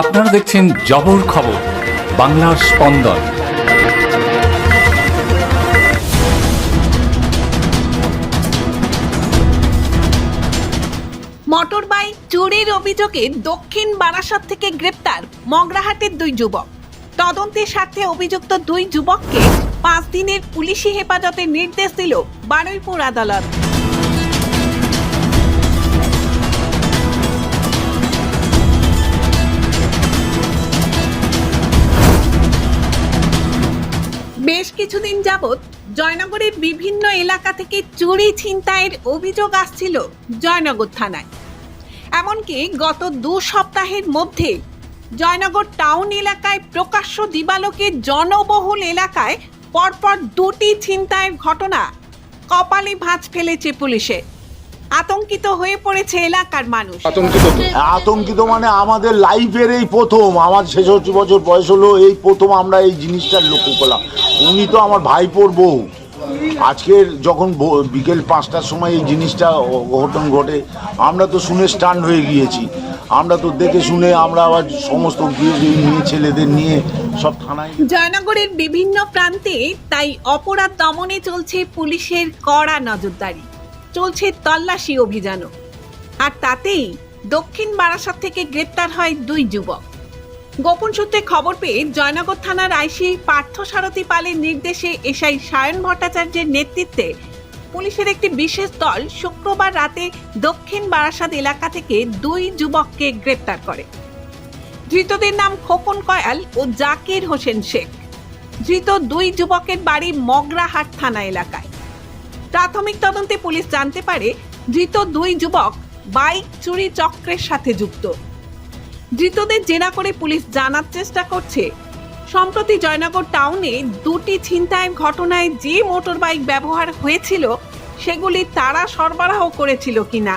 আপনারা দেখছেন জবর খবর, বাংলার স্পন্দন। মোটর বাইক চুরির অভিযোগে দক্ষিণ বারাসত থেকে গ্রেপ্তার মগরাহাটের দুই যুবক। তদন্তের স্বার্থে অভিযুক্ত দুই যুবককে পাঁচ দিনের পুলিশি হেফাজতের নির্দেশ দিল বারুইপুর আদালত। কিছুদিন যাবৎ জয়নগরের বিভিন্ন এলাকা থেকে চুরি ছিনতাইয়ের অভিযোগ আসছিল জয়নগর থানায়। এমনকি গত দু সপ্তাহের মধ্যে জয়নগর টাউন এলাকায় প্রকাশ্য দিবালোকে জনবহুল এলাকায় পরপর দুটি ছিনতাইয়ের ঘটনা কপালে ভাঁজ ফেলেছে পুলিশে। আতঙ্কিত হয়ে পড়েছে এলাকার মানুষ। আতঙ্কিত আতঙ্কিত মানে আমাদের লাইফের এই প্রথম আমার ছেষট্টি বছর বয়স হলো এই প্রথম আমরা এই জিনিসটার লক্ষ্য করলাম। উনি তো আমার ভাইপোর বউ। আজকের যখন বিকেল পাঁচটার সময় এই জিনিসটা ঘটন ঘটে আমরা তো শুনে স্টান্ড হয়ে গিয়েছি। আমরা তো দেখে শুনে আমরা আবার সমস্ত মেয়ে ছেলেদের নিয়ে সব থানায় জয়নগরের বিভিন্ন প্রান্তে তাই অপরাধ দমনে চলছে পুলিশের কড়া নজরদারি। চলছে তল্লাশি অভিযানও। আর তাতেই দক্ষিণ বারাসাত থেকে গ্রেপ্তার হয় দুই যুবক। গোপন সূত্রে খবর পেয়ে জয়নগর থানার আইসি পার্থ সারথী পালের নির্দেশে এসআই সায়ন ভট্টাচার্যের নেতৃত্বে পুলিশের একটি বিশেষ দল শুক্রবার রাতে দক্ষিণ বারাসাত এলাকা থেকে দুই যুবককে গ্রেপ্তার করে। ধৃতদের নাম খোকন কয়াল ও জাকির হোসেন শেখ। ধৃত দুই যুবকের বাড়ি মগরাহাট থানা এলাকায়। প্রাথমিক তদন্তে পুলিশ জানতে পারে ধৃত দুই যুবক বাইক চুরি চক্রের সাথে যুক্ত। ধৃতদের জেরা করে পুলিশ জানার চেষ্টা করছে। সম্প্রতি জয়নগর টাউনে দুটি ছিনতাইয়ের ঘটনায় যে মোটর বাইক ব্যবহার হয়েছিল, সেগুলি তারা সরবরাহ করেছিল কিনা।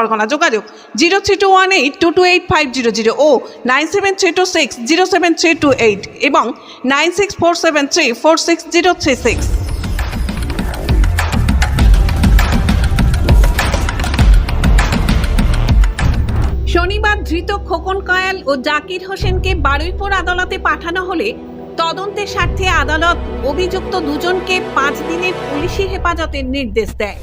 Pargana যোগাযোগ zero three two one eight two two eight five zero zero ও nine seven three two six zero seven three two eight এবং nine six four seven three four six zero three six. শনিবার ধৃত Khokon Kyle ও জাকির হোসেনকে বারুইপুর আদালতে পাঠানো হলে তদন্তের স্বার্থে আদালত অভিযুক্ত দুজনকে পাঁচ দিনের পুলিশি হেফাজতের নির্দেশ দেয়।